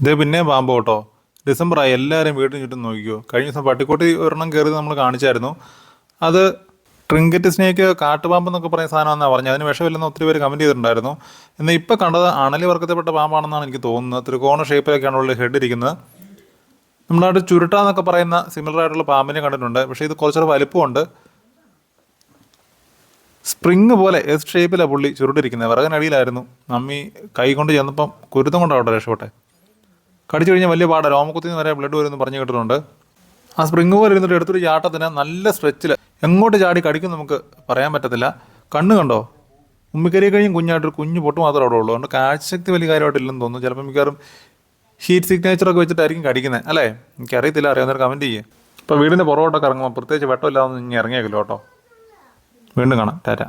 ഇതേ പിന്നെ പാമ്പ് കേട്ടോ. ഡിസംബറായി എല്ലാവരും വീട്ടിന് ചുറ്റും നോക്കിക്കോ. കഴിഞ്ഞ ദിവസം പട്ടിക്കോട്ടി ഒരെണ്ണം കയറി നമ്മൾ കാണിച്ചായിരുന്നു. അത് ട്രിങ്കറ്റ് സ്നേക്ക് കാട്ടുപാമ്പ് എന്നൊക്കെ പറയുന്ന സാധനമാണെന്നാണ് പറഞ്ഞത്. അതിന് വിഷമില്ലെന്ന് ഒത്തിരി പേര് കമന്റ് ചെയ്തിട്ടുണ്ടായിരുന്നു. എന്നാൽ ഇപ്പോൾ കണ്ടത് അണലി വർഗത്തിൽപ്പെട്ട പാമ്പാണെന്നാണ് എനിക്ക് തോന്നുന്നത്. ത്രികോണ ഷേപ്പിലൊക്കെയാണ് ഉള്ള ഹെഡ് ഇരിക്കുന്നത്. നമ്മളവിടെ ചുരുട്ട എന്നൊക്കെ പറയുന്ന സിമിലർ ആയിട്ടുള്ള പാമ്പിനെ കണ്ടിട്ടുണ്ട്. പക്ഷേ ഇത് കുറച്ചൊരു വലിപ്പമുണ്ട്. സ്പ്രിങ് പോലെ എസ് ഷേപ്പിലാണ് പുള്ളി ചുരുട്ടിരിക്കുന്നത്. വിറകനടിയിലായിരുന്നു. നമ്മി കൈ കൊണ്ട് ചെന്നപ്പം കുരുത്തം കൊണ്ടാവട്ടെ രക്ഷപ്പെട്ടെ. കടിച്ചു കഴിഞ്ഞാൽ വലിയ പാടാണ് രോമക്കുത്തിൽ നിന്ന് വരെ ബ്ലഡ് വരുമെന്ന് പറഞ്ഞു കേട്ടിട്ടുണ്ട്. ആ സ്പ്രിങ് പോലെ ഇരുന്നിട്ട് എടുത്തൊരു ചാട്ടത്തിന് നല്ല സ്ട്രെച്ചിൽ എങ്ങോട്ട് ചാടി കടിക്കും നമുക്ക് പറയാൻ പറ്റത്തില്ല. കണ്ണ് കണ്ടോ? ഉമ്മിക്കരിയെ കുഞ്ഞായിട്ട് ഒരു കുഞ്ഞു പൊട്ട് മാത്രമേ അവിടെ ഉള്ളൂ. അതുകൊണ്ട് കാഴ്ചശക്തി വലിയ കാര്യമായിട്ടില്ലെന്ന് തോന്നുന്നു. ചിലപ്പോൾ മിക്കവാറും ഹീറ്റ് സിഗ്നേച്ചറൊക്കെ വെച്ചിട്ടായിരിക്കും കടിക്കുന്നത് അല്ലേ? എനിക്കറിയത്തില്ല. അറിയാവുന്നവർ കമന്റ് ചെയ്യേ. ഇപ്പോൾ വീടിന്റെ പുറകോട്ടൊക്കെ ഇറങ്ങുമ്പോൾ പ്രത്യേകിച്ച് വെട്ടമില്ലാതെ ഇനി ഇറങ്ങിയേക്കില്ല കേട്ടോ? വീണ്ടും കാണാം. ടാറ്റ.